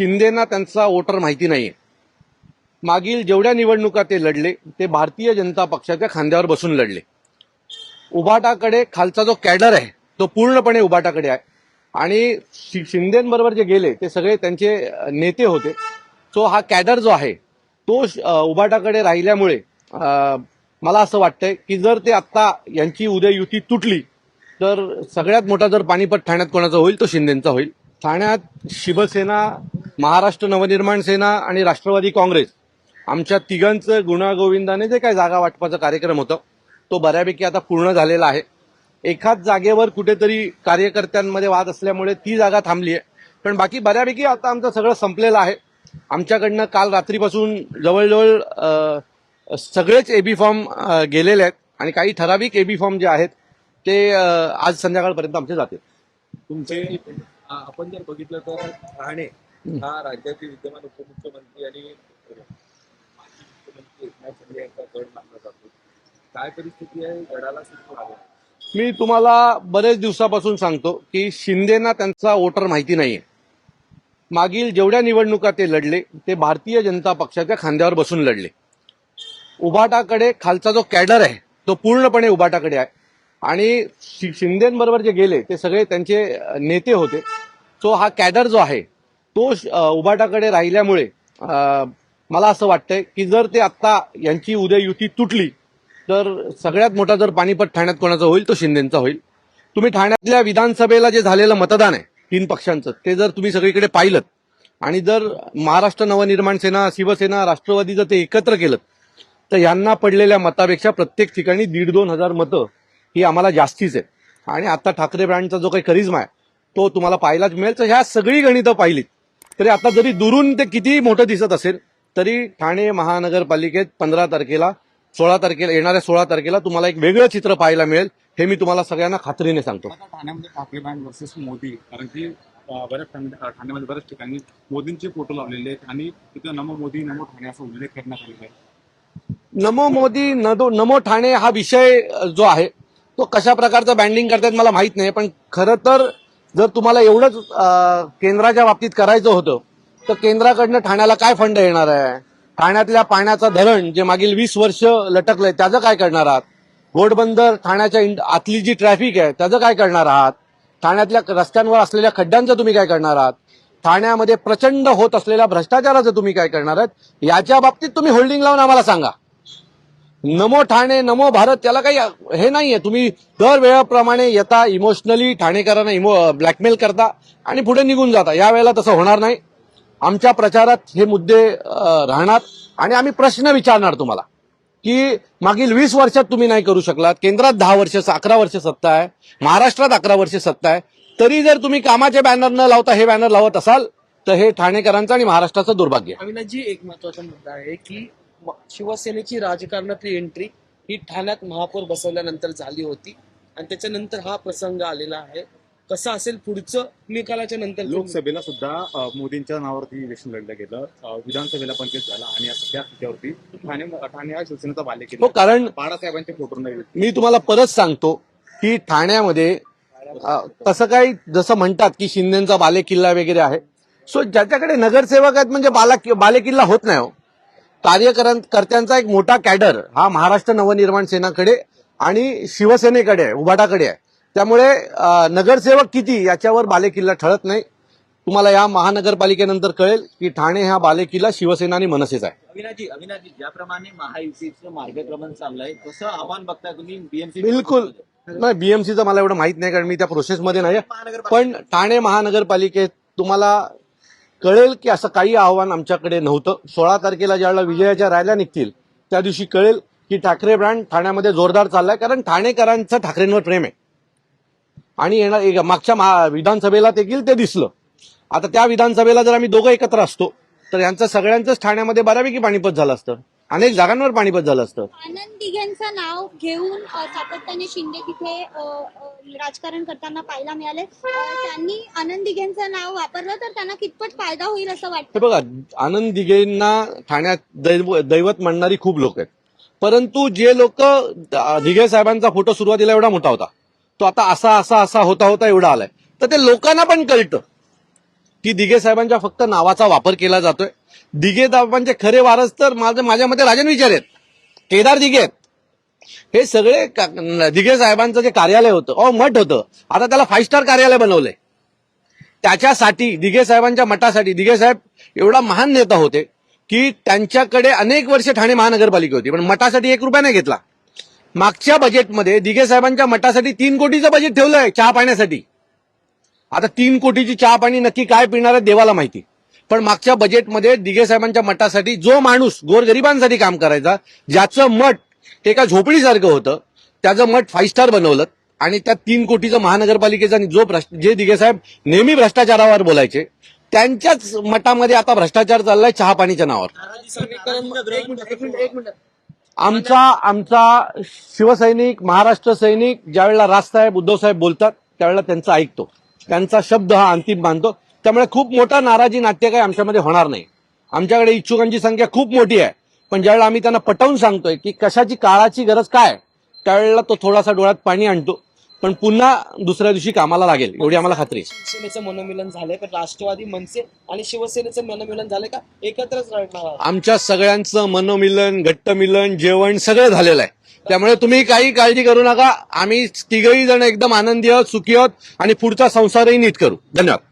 शिंदेना त्यांचा वोटर माहिती नाहीये. मागील जेवढ्या निवडणुका ते लढले ते भारतीय जनता पक्षाच्या खांद्यावर बसून लढले. उभाटाकडे खालचा जो कॅडर आहे तो पूर्णपणे उभाटाकडे आहे. आणि शि- शिंदेबरोबर जे गेले ते सगळे त्यांचे नेते होते. सो हा कॅडर जो आहे तो श- उभाटाकडे राहिल्यामुळे मला असं वाटतंय की जर ते आत्ता यांची उद्या युती तुटली तर सगळ्यात मोठा जर पाणीपत ठाण्यात कोणाचा होईल तो शिंदेंचा होईल. ठाण्यात शिवसेना महाराष्ट्र नवनिर्माण सेना आणि राष्ट्रवादी काँग्रेस आमच्या तिघांचं गुणागोविंदाने जे काय जागा वाटपाचा कार्यक्रम होतं तो बऱ्यापैकी आता पूर्ण झालेला आहे. एकाच जागेवर कुठेतरी कार्यकर्त्यांमध्ये वाद असल्यामुळे ती जागा थांबली आहे. पण बाकी बऱ्यापैकी आता आमचं सगळं संपलेलं आहे. आमच्याकडनं काल रात्रीपासून जवळजवळ सगळेच सगळेच एबी फॉर्म गेलेले आहेत आणि काही ठराविक एबी फॉर्म जे आहेत ते आज संध्याकाळपर्यंत आमचे जातील. तुमचे आपण जर बघितलं तर ठाणे हा राज्याचे विद्यमान उपमुख्यमंत्री आणि माजी मुख्यमंत्री एकनाथ शिंदे यांचा गड मानला जातो. काय परिस्थिती आहे? गडाला सुरू मी तुम्हाला बरेच दिवसापासून सांगतो की शिंदेना त्यांचा वोटर माहिती नाहीये. मागील जेवढ्या निवडणुका ते लढले ते भारतीय जनता पक्षाच्या खांद्यावर बसून लढले. उभाटाकडे खालचा जो कॅडर आहे तो पूर्णपणे उभाटाकडे आहे. आणि शिंदेबरोबर जे गेले ते सगळे त्यांचे नेते होते. सो हा कॅडर जो आहे तो श- उभाटाकडे राहिल्यामुळे मला असं वाटतंय की जर ते आत्ता यांची उद्या युती तुटली तर सगळ्यात मोठा जर पाणीपत ठाण्यात कोणाचा होईल तो शिंदेचा होईल. तुम्ही ठाण्यातल्या विधानसभेला जे झालेलं मतदान आहे तीन पक्षांचं ते जर तुम्ही सगळीकडे पाहिलं आणि जर महाराष्ट्र नवनिर्माण सेना शिवसेना राष्ट्रवादी जर ते एकत्र केलं तर यांना पडलेल्या मतापेक्षा प्रत्येक ठिकाणी दीड दोन हजार मतं ही आम्हाला जास्तीच आहे आणि आता ठाकरे ब्रँडचा जो काही करिश्मा आहे तो तुम्हाला पाहायलाच मिळेल. तर ह्या सगळी गणितं पाहिलीत. तरी आता जरी दुरून ते कितीही मोठं दिसत असेल तरी ठाणे महानगरपालिकेत पंधरा तारखेला सोळा तारखेला येणाऱ्या सोळा तारखेला तुम्हाला एक वेगळं चित्र पाहायला मिळेल. हे मी तुम्हाला सगळ्यांना खात्रीने सांगतो. ठाण्यामध्ये ठाकरे बँड वर्सेस मोदी कारण की बऱ्याच ठाण्यामध्ये बऱ्याच ठिकाणी मोदींचे फोटो लावलेले आहेत आणि तिथं नमो मोदी नमो ठाणे असा उल्लेख करण्यात आलेला आहे. नमो मोदी नदो नमो ठाणे हा विषय जो आहे तो कशा प्रकारचं बँडिंग करतात मला माहीत नाही पण खरं तर जर तुम्हाला एवढंच केंद्राच्या बाबतीत करायचं होतं तर केंद्राकडनं ठाण्याला काय फंड येणार आहे? ठाण्यातल्या पाण्याचं धरण जे मागील वीस वर्ष लटकलंय त्याचं काय करणार आहात? घोडबंदर ठाण्याच्या आतली जी ट्रॅफिक आहे त्याचं काय करणार आहात? ठाण्यातल्या रस्त्यांवर असलेल्या खड्ड्यांचं तुम्ही काय करणार आहात? ठाण्यामध्ये प्रचंड होत असलेल्या भ्रष्टाचाराचं तुम्ही काय करणार आहात? याच्या बाबतीत तुम्ही होल्डिंग लावून आम्हाला सांगा. नमो ठाणे नमो भारत त्याला काही हे नाहीये. तुम्ही दर वेळाप्रमाणे येता इमोशनली ठाणेकरांना इमो ब्लॅकमेल करता आणि पुढे निघून जाता. यावेळेला तसं होणार नाही. आमच्या प्रचारात हे मुद्दे राहणार. आणि आम्ही प्रश्न विचारणार तुम्हाला की मागील वीस वर्षात तुम्ही नाही करू शकलात. केंद्रात दहा वर्ष अकरा वर्ष सत्ता आहे. महाराष्ट्रात अकरा वर्ष सत्ता आहे. तरी जर तुम्ही कामाचे बॅनर न लावता हे बॅनर लावत असाल तर हे ठाणेकरांचं आणि महाराष्ट्राचं दुर्भाग्य अविनाशजी एक महत्त्वाचा मुद्दा आहे की शिवसेनेची राजकारणातली एंट्री ही ठाण्यात महापौर बसवल्यानंतर झाली होती. आणि त्याच्यानंतर हा प्रसंग आलेला आहे. कसं असेल पुढचं? निकालाच्या नंतर लोकसभेला सुद्धा मोदींच्या नावावरती इलेक्शन लढलं गेलं. विधानसभेला पंचायत झाला आणि त्या त्यावरती ठाणे ठाणे हा शिवसेनेचा बाले हो केला कारण बाळासाहेबांचे फोटो नाही मी तुम्हाला परत सांगतो की ठाण्यामध्ये तसं काही जसं म्हणतात की शिंदेचा बालेकिल्ला वगैरे आहे. सो ज्याच्याकडे नगरसेवक आहेत म्हणजे बाला बालेकिल्ला होत नाही हो. कार्यकर्त्यांचा एक मोठा कॅडर हा महाराष्ट्र नवनिर्माण सेनाकडे आणि शिवसेनेकडे आहे उभाटाकडे आहे. त्यामुळे नगरसेवक किती याच्यावर बालेकिल्ला ठरत नाही. तुम्हाला या महानगरपालिकेनंतर कळेल की ठाणे हा बालेकिल्ला शिवसेना आणि मनसेचा आहे. अविनाजी अविनाजी ज्याप्रमाणे महायुतीचं मार्गक्रमण चाललंय तसं आव्हान बघताय तुम्ही बीएमसी बिलकुल. नाही बीएमसीचं मला एवढं माहीत नाही कारण मी त्या प्रोसेसमध्ये नाही. पण ठाणे महानगरपालिकेत तुम्हाला कळेल की असं काही आव्हान आमच्याकडे नव्हतं. सोळा तारखेला ज्यावेळेला विजयाच्या रॅल्या निघतील त्या दिवशी कळेल की ठाकरे ब्रँड ठाण्यामध्ये जोरदार चाललाय कारण ठाणेकरांचं ठाकरेंवर प्रेम आहे. आणि येणार एक- मागच्या महा- विधानसभेला देखील ते दिसलं. आता त्या विधानसभेला जर आम्ही दोघं एकत्र असतो तर यांचं सगळ्यांचंच ठाण्यामध्ये बऱ्यापैकी पाणीपत झालं असतं. अनेक जागांवर पाणीपत झालं असतं. आनंद दिघेंचं नाव घेऊन सातत्याने शिंदे तिथे राजकारण करताना पाहायला मिळाले. त्यांनी आनंद दिघेंचं नाव वापरलं तर त्यांना कितपत फायदा होईल असं वाटतं? हे बघा आनंद दिघेंना ठाण्यात दैव दैवत म्हणणारी खूप लोक आहेत. परंतु जे लोक दिघे साहेबांचा फोटो सुरुवातीला एवढा मोठा होता. तो आता असा असा असा होता होता एवढा आलाय. तर ते लोकांना पण कळतं की दिघे साहेबांच्या फक्त नावाचा वापर केला जातोय. दिघे साहेबांचे खरे वारस तर माझं माझ्या मते राजन विचार आहेत. केदार दिघे आहेत. हे सगळे दिघे साहेबांचं जे कार्यालय होतं अहो मठ होतं. आता त्याला फाईव्ह स्टार कार्यालय बनवलंय. त्याच्यासाठी दिघे साहेबांच्या मठासाठी दिघे साहेब एवढा महान नेता होते की त्यांच्याकडे अनेक वर्ष ठाणे महानगरपालिका होती पण मठासाठी एक रुपया नाही घेतला. मागच्या बजेटमध्ये दिघे साहेबांच्या मठासाठी तीन कोटीचं बजेट ठेवलंय चहा पाण्यासाठी. आता तीन कोटीची चहा पाणी नक्की काय पिणार आहे देवाला माहिती. पण मागच्या बजेटमध्ये दिघे साहेबांच्या मठासाठी जो माणूस गोरगरिबांसाठी काम करायचा ज्याचं मठ ते एका झोपडीसारखं होतं. त्याचं मठ फाईव्ह स्टार बनवलं आणि त्या तीन कोटीचं महानगरपालिकेचा जो भ्रष्ट जे दिघे साहेब नेहमी भ्रष्टाचारावर बोलायचे त्यांच्याच मठामध्ये आता भ्रष्टाचार चाललाय चहा पाणीच्या नावावर. आमचा आमचा शिवसैनिक महाराष्ट्र सैनिक ज्यावेळेला राजसाहेब उद्धव साहेब बोलतात त्यावेळेला त्यांचा ऐकतो. त्यांचा शब्द हा अंतिम मानतो. त्यामुळे खूप मोठा नाराजी नाट्य काही आमच्यामध्ये होणार नाही. आमच्याकडे इच्छुकांची संख्या खूप मोठी आहे. पण ज्यावेळेला आम्ही त्यांना पटवून सांगतोय की कशाची काळाची गरज काय त्यावेळेला तो थोडासा डोळ्यात पाणी आणतो. पण पुन्हा दुसऱ्या दिवशी कामाला लागेल एवढी आम्हाला खात्री शिवसेनेचं मनोमिलन झालंय पण राष्ट्रवादी मनसे आणि शिवसेनेचं मनोमिलन झालंय का? एकत्रच आहात? आमच्या सगळ्यांचं मनोमिलन घट्टमिलन जेवण सगळं झालेलं आहे. त्यामुळे तुम्ही काही काळजी करू नका. आम्ही तिघही जण एकदम आनंदी आहोत सुखी आहोत आणि पुढचा संसारही नीट करू. धन्यवाद.